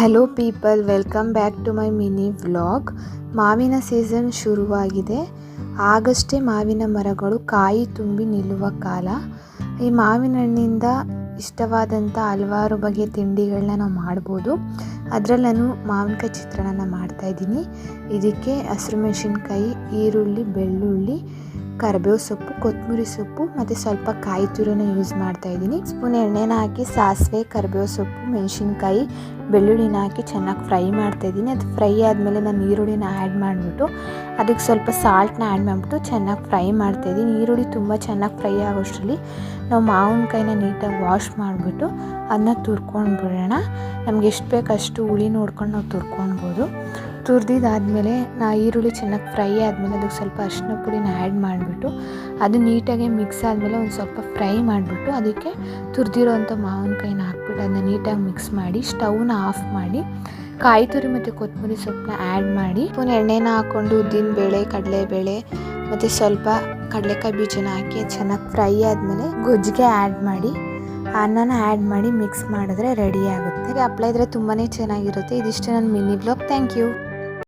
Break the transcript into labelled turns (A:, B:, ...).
A: Hello people welcome back to my mini vlog ಮಾವಿನ season ಶುರುವಾಗಿದೆ. ಆಗಷ್ಟೇ ಮಾವಿನ ಮರಗಳು ಕಾಯಿ ತುಂಬಿ ನಿಲ್ಲುವ ಕಾಲ. ಈ ಮಾವಿನ ಹಣ್ಣಿಂದ ಇಷ್ಟವಾದಂಥ ಹಲವಾರು ಬಗೆಯ ತಿಂಡಿಗಳನ್ನ ನಾವು ಮಾಡ್ಬೋದು. ಅದರಲ್ಲಿ ನಾನು ಮಾವಿನಕಾಯಿ ಚಿತ್ರಾನ್ನ ಮಾಡ್ತಾಯಿದ್ದೀನಿ ಇದಕ್ಕೆ ಹಸಿರು ಮೆಣಸಿನ್ಕಾಯಿ, ಈರುಳ್ಳಿ, ಬೆಳ್ಳುಳ್ಳಿ ಕರಿಬೇವು ಸೊಪ್ಪು, ಕೊತ್ತಂಬರಿ ಸೊಪ್ಪು ಮತ್ತು ಸ್ವಲ್ಪ ಕಾಯಿ ತುರಿನ ಯೂಸ್ ಮಾಡ್ತಾ ಇದ್ದೀನಿ. ಸ್ಪೂನ್ ಎಣ್ಣೆನ ಹಾಕಿ ಸಾಸಿವೆ, ಕರಿಬೇವು ಸೊಪ್ಪು, ಮೆಣಸಿನ್ಕಾಯಿ, ಬೆಳ್ಳುಳ್ಳಿನ ಹಾಕಿ ಚೆನ್ನಾಗಿ ಫ್ರೈ ಮಾಡ್ತಾ ಇದ್ದೀನಿ. ಅದು ಫ್ರೈ ಆದಮೇಲೆ ನಾನು ಈರುಳ್ಳಿನ ಆ್ಯಡ್ ಮಾಡಿಬಿಟ್ಟು ಅದಕ್ಕೆ ಸ್ವಲ್ಪ ಸಾಲ್ಟ್ನ ಆ್ಯಡ್ ಮಾಡಿಬಿಟ್ಟು ಚೆನ್ನಾಗಿ ಫ್ರೈ ಮಾಡ್ತಾ ಇದ್ದೀನಿ. ಈರುಳ್ಳಿ ತುಂಬ ಚೆನ್ನಾಗಿ ಫ್ರೈ ಆಗೋಷ್ಟರಲ್ಲಿ ನಾವು ಮಾವಿನಕಾಯಿನ ನೀಟಾಗಿ ವಾಶ್ ಮಾಡಿಬಿಟ್ಟು ಅದನ್ನ ತುರ್ಕೊಂಡು ಬಿಡೋಣ ನಮ್ಗೆ ಎಷ್ಟು ಬೇಕು ಅಷ್ಟು ಹುಳಿ ನೋಡ್ಕೊಂಡು ನಾವು ತುರ್ಕೊಳ್ಬೋದು ತುರಿದಿದ್ದಾದಮೇಲೆ ನಾ ಈರುಳ್ಳಿ ಚೆನ್ನಾಗಿ ಫ್ರೈ ಆದಮೇಲೆ ಅದಕ್ಕೆ ಸ್ವಲ್ಪ ಅರಿಶಿನ ಪುಡಿನ ಆ್ಯಡ್ ಮಾಡಿಬಿಟ್ಟು ಅದು ನೀಟಾಗಿ ಮಿಕ್ಸ್ ಆದಮೇಲೆ ಒಂದು ಸ್ವಲ್ಪ ಫ್ರೈ ಮಾಡಿಬಿಟ್ಟು ಅದಕ್ಕೆ ತುರಿದಿರೋಂಥ ಮಾವಿನಕಾಯಿನ ಹಾಕ್ಬಿಟ್ಟು ಅದನ್ನ ನೀಟಾಗಿ ಮಿಕ್ಸ್ ಮಾಡಿ ಸ್ಟವ್ನ ಆಫ್ ಮಾಡಿ ಕಾಯಿ ತುರಿ ಮತ್ತು ಕೊತ್ತಂಬರಿ ಸೊಪ್ಪನ್ನ ಆ್ಯಡ್ ಮಾಡಿ ಒಂದು ಎಣ್ಣೆನ ಹಾಕ್ಕೊಂಡು ಉದ್ದಿನಬೇಳೆ, ಕಡಲೆಬೇಳೆ ಮತ್ತು ಸ್ವಲ್ಪ ಕಡಲೆಕಾಯಿ ಬೀಜನ ಹಾಕಿ ಚೆನ್ನಾಗಿ ಫ್ರೈ ಆದಮೇಲೆ ಗೊಜ್ಜಿಗೆ ಆ್ಯಡ್ ಮಾಡಿ ಅನ್ನನ ಆ್ಯಡ್ ಮಾಡಿ ಮಿಕ್ಸ್ ಮಾಡಿದ್ರೆ ರೆಡಿ ಆಗುತ್ತೆ. ಅಪ್ಲೈ ಇದ್ರೆ ತುಂಬಾ ಚೆನ್ನಾಗಿರುತ್ತೆ. ಇದಿಷ್ಟು ನನ್ನ ಮಿನಿ ಬ್ಲಾಗ್. Thank you